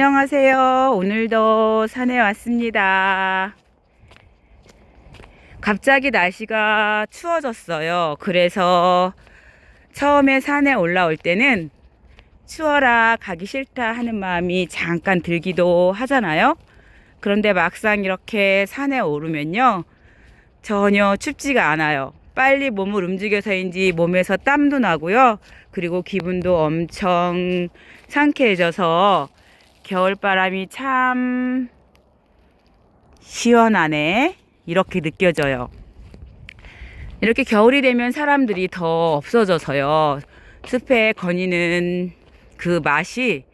안녕하세요. 오늘도 산에 왔습니다. 갑자기 날씨가 추워졌어요. 그래서 처음에 산에 올라올 때는 추워라 가기 싫다 하는 마음이 잠깐 들기도 하잖아요. 그런데 막상 이렇게 산에 오르면요. 전혀 춥지가 않아요. 빨리 몸을 움직여서인지 몸에서 땀도 나고요. 그리고 기분도 엄청 상쾌해져서 겨울바람이 참 시원하네. 이렇게 느껴져요. 이렇게 겨울이 되면 사람들이 더 없어져서요. 숲에 거니는 그 맛이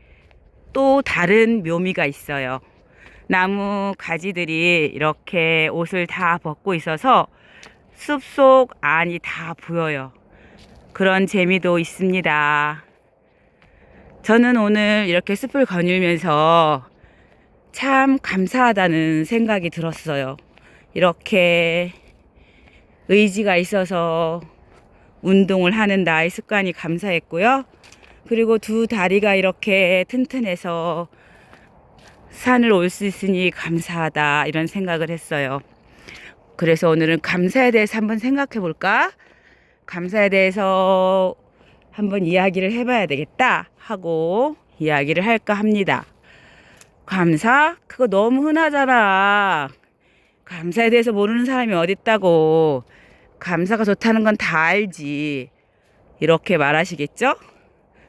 또 다른 묘미가 있어요. 나무 가지들이 이렇게 옷을 다 벗고 있어서 숲속 안이 다 보여요. 그런 재미도 있습니다. 저는 오늘 이렇게 숲을 거닐면서 참 감사하다는 생각이 들었어요. 이렇게 의지가 있어서 운동을 하는 나의 습관이 감사했고요. 그리고 두 다리가 이렇게 튼튼해서 산을 올 수 있으니 감사하다 이런 생각을 했어요. 그래서 오늘은 감사에 대해서 한번 생각해 볼까? 감사에 대해서 한번 이야기를 해봐야 되겠다 하고 이야기를 할까 합니다. 감사? 그거 너무 흔하잖아. 감사에 대해서 모르는 사람이 어딨다고. 감사가 좋다는 건 다 알지. 이렇게 말하시겠죠?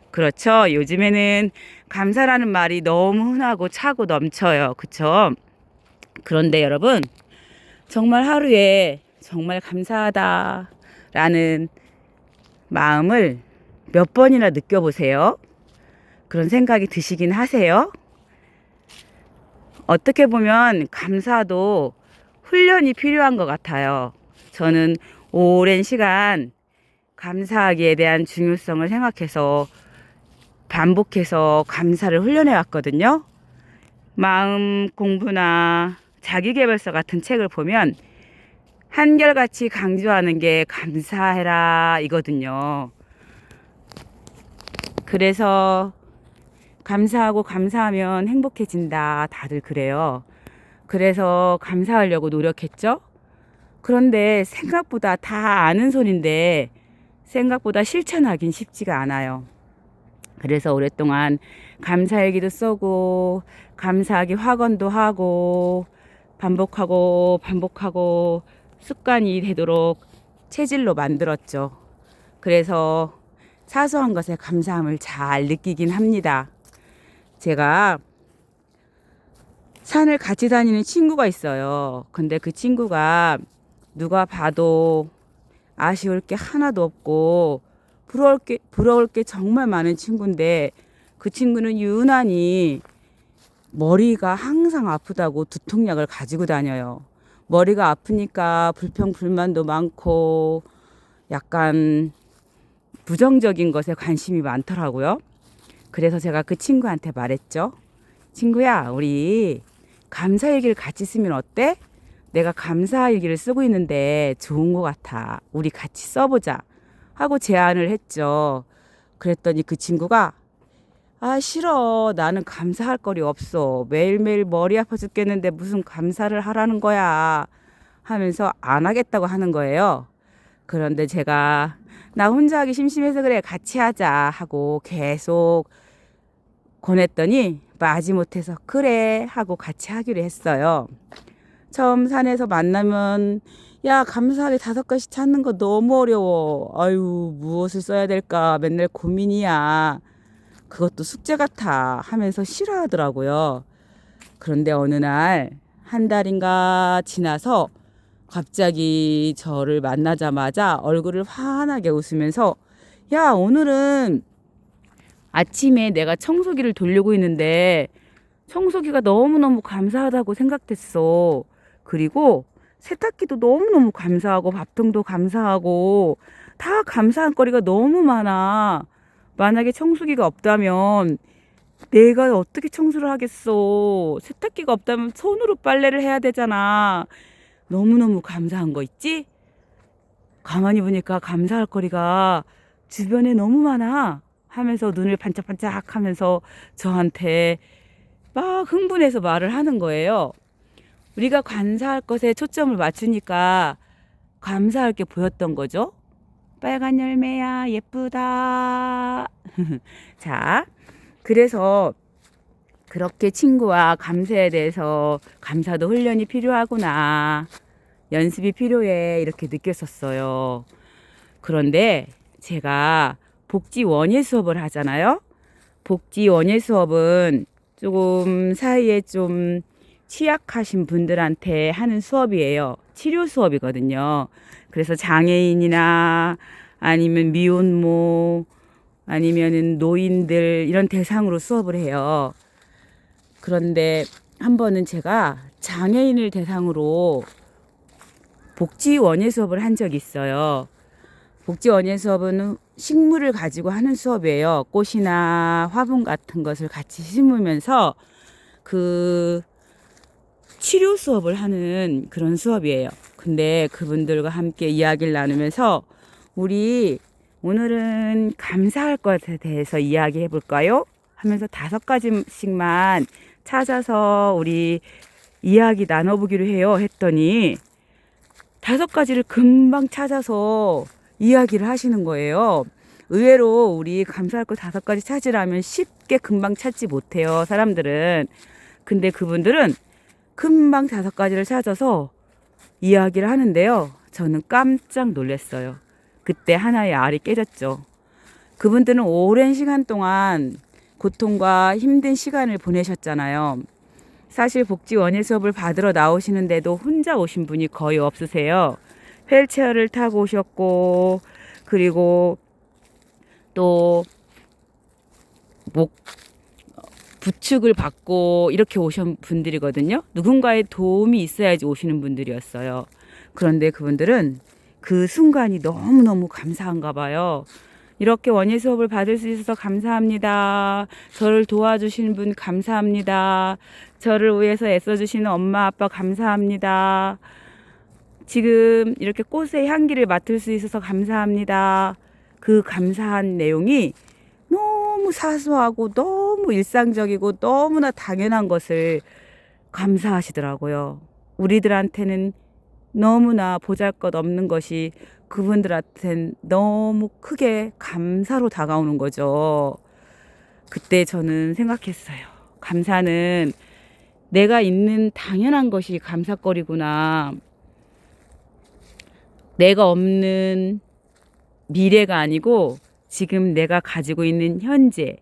그렇죠. 요즘에는 감사라는 말이 너무 흔하고 차고 넘쳐요. 그쵸? 그런데 여러분, 정말 하루에 정말 감사하다라는 마음을 몇 번이나 느껴보세요. 그런 생각이 드시긴 하세요. 어떻게 보면 감사도 훈련이 필요한 것 같아요. 저는 오랜 시간 감사하기에 대한 중요성을 생각해서 반복해서 감사를 훈련해 왔거든요. 마음 공부나 자기계발서 같은 책을 보면 한결같이 강조하는 게 감사해라 이거든요. 그래서 감사하고 감사하면 행복해진다. 다들 그래요. 그래서 감사하려고 노력했죠. 그런데 생각보다 다 아는 소린데 생각보다 실천하긴 쉽지가 않아요. 그래서 오랫동안 감사일기도 써고 감사하기 확언도 하고 반복하고 반복하고 습관이 되도록 체질로 만들었죠. 그래서 사소한 것에 감사함을 잘 느끼긴 합니다. 제가 산을 같이 다니는 친구가 있어요. 근데 그 친구가 누가 봐도 아쉬울 게 하나도 없고 부러울 게, 부러울 게 정말 많은 친구인데 그 친구는 유난히 머리가 항상 아프다고 두통약을 가지고 다녀요. 머리가 아프니까 불평, 불만도 많고 약간 부정적인 것에 관심이 많더라고요. 그래서 제가 그 친구한테 말했죠. 친구야, 우리 감사 일기를 같이 쓰면 어때? 내가 감사 일기를 쓰고 있는데 좋은 것 같아. 우리 같이 써보자. 하고 제안을 했죠. 그랬더니 그 친구가 아, 싫어. 나는 감사할 거리 없어. 매일매일 머리 아파 죽겠는데 무슨 감사를 하라는 거야. 하면서 안 하겠다고 하는 거예요. 그런데 제가 나 혼자 하기 심심해서 그래. 같이 하자. 하고 계속 권했더니 마지못해서 그래. 하고 같이 하기로 했어요. 처음 산에서 만나면 야, 감사하게 다섯 가지 찾는 거 너무 어려워. 아유, 무엇을 써야 될까 맨날 고민이야. 그것도 숙제 같아 하면서 싫어하더라고요. 그런데 어느 날 한 달인가 지나서 갑자기 저를 만나자마자 얼굴을 환하게 웃으면서 야, 오늘은 아침에 내가 청소기를 돌리고 있는데 청소기가 너무너무 감사하다고 생각됐어. 그리고 세탁기도 너무너무 감사하고 밥통도 감사하고 다 감사한 거리가 너무 많아. 만약에 청소기가 없다면 내가 어떻게 청소를 하겠어. 세탁기가 없다면 손으로 빨래를 해야 되잖아. 너무너무 감사한 거 있지? 가만히 보니까 감사할 거리가 주변에 너무 많아. 하면서 눈을 반짝반짝 하면서 저한테 막 흥분해서 말을 하는 거예요. 우리가 감사할 것에 초점을 맞추니까 감사할 게 보였던 거죠. 빨간 열매야, 예쁘다. 자, 그래서 그렇게 친구와 감사에 대해서 감사도 훈련이 필요하구나. 연습이 필요해. 이렇게 느꼈었어요. 그런데 제가 복지 원예 수업을 하잖아요. 복지 원예 수업은 조금 사이에 좀 취약하신 분들한테 하는 수업이에요. 치료 수업이거든요. 그래서 장애인이나 아니면 미혼모 아니면은 노인들 이런 대상으로 수업을 해요. 그런데 한 번은 제가 장애인을 대상으로 복지 원예 수업을 한 적이 있어요. 복지 원예 수업은 식물을 가지고 하는 수업이에요. 꽃이나 화분 같은 것을 같이 심으면서 그 치료 수업을 하는 그런 수업이에요. 근데 그분들과 함께 이야기를 나누면서 우리 오늘은 감사할 것에 대해서 이야기해 볼까요? 하면서 다섯 가지씩만 찾아서 우리 이야기 나눠보기로 해요. 했더니 다섯 가지를 금방 찾아서 이야기를 하시는 거예요. 의외로 우리 감사할 것 다섯 가지 찾으라면 쉽게 금방 찾지 못해요. 사람들은. 근데 그분들은 금방 다섯 가지를 찾아서 이야기를 하는데요. 저는 깜짝 놀랐어요. 그때 하나의 알이 깨졌죠. 그분들은 오랜 시간 동안 고통과 힘든 시간을 보내셨잖아요. 사실 복지 원예 수업을 받으러 나오시는데도 혼자 오신 분이 거의 없으세요. 휠체어를 타고 오셨고 그리고 또 목 부축을 받고 이렇게 오신 분들이거든요. 누군가의 도움이 있어야지 오시는 분들이었어요. 그런데 그분들은 그 순간이 너무너무 감사한가 봐요. 이렇게 원예 수업을 받을 수 있어서 감사합니다. 저를 도와주신 분 감사합니다. 저를 위해서 애써주시는 엄마 아빠 감사합니다. 지금 이렇게 꽃의 향기를 맡을 수 있어서 감사합니다. 그 감사한 내용이 너무 사소하고 너무 일상적이고 너무나 당연한 것을 감사하시더라고요. 우리들한테는 너무나 보잘 것 없는 것이 그분들한테는 너무 크게 감사로 다가오는 거죠. 그때 저는 생각했어요. 감사는 내가 있는 당연한 것이 감사거리구나. 내가 없는 미래가 아니고 지금 내가 가지고 있는 현재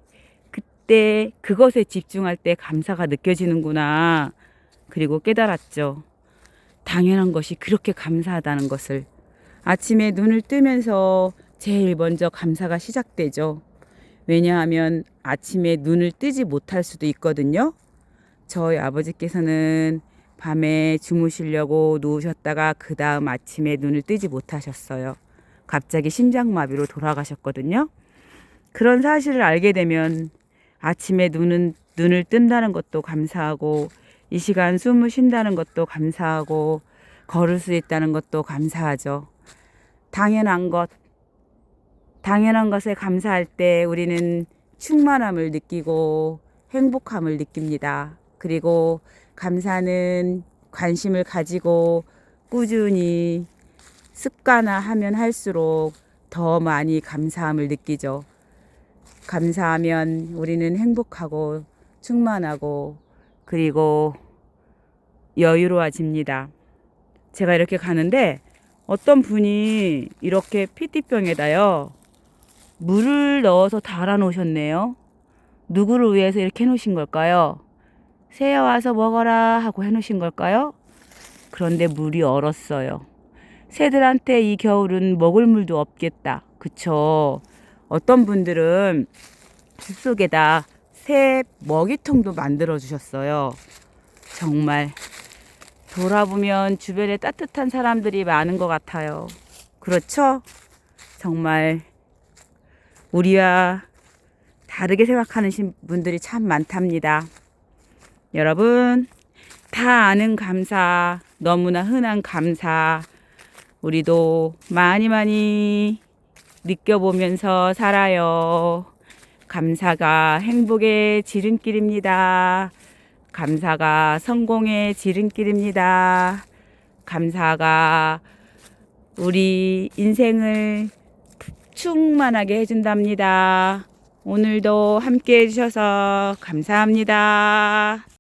그때 그것에 집중할 때 감사가 느껴지는구나. 그리고 깨달았죠. 당연한 것이 그렇게 감사하다는 것을 아침에 눈을 뜨면서 제일 먼저 감사가 시작되죠. 왜냐하면 아침에 눈을 뜨지 못할 수도 있거든요. 저희 아버지께서는 밤에 주무시려고 누우셨다가 그 다음 아침에 눈을 뜨지 못하셨어요. 갑자기 심장마비로 돌아가셨거든요. 그런 사실을 알게 되면 아침에 눈은 눈을 뜬다는 것도 감사하고 이 시간 숨을 쉰다는 것도 감사하고 걸을 수 있다는 것도 감사하죠. 당연한 것, 당연한 것에 감사할 때 우리는 충만함을 느끼고 행복함을 느낍니다. 그리고 감사는 관심을 가지고 꾸준히 습관화하면 할수록 더 많이 감사함을 느끼죠. 감사하면 우리는 행복하고 충만하고 그리고 여유로워집니다. 제가 이렇게 가는데 어떤 분이 이렇게 피티병에다요 물을 넣어서 달아 놓으셨네요. 누구를 위해서 이렇게 해 놓으신 걸까요? 새야 와서 먹어라 하고 해 놓으신 걸까요? 그런데 물이 얼었어요. 새들한테 이 겨울은 먹을 물도 없겠다. 그쵸? 어떤 분들은 숲 속에다 새 먹이통도 만들어 주셨어요. 정말 돌아보면 주변에 따뜻한 사람들이 많은 것 같아요. 그렇죠? 정말 우리와 다르게 생각하는 신- 분들이 참 많답니다. 여러분, 다 아는 감사, 너무나 흔한 감사, 우리도 많이 많이 느껴보면서 살아요. 감사가 행복의 지름길입니다. 감사가 성공의 지름길입니다. 감사가 우리 인생을 충만하게 해준답니다. 오늘도 함께 해주셔서 감사합니다.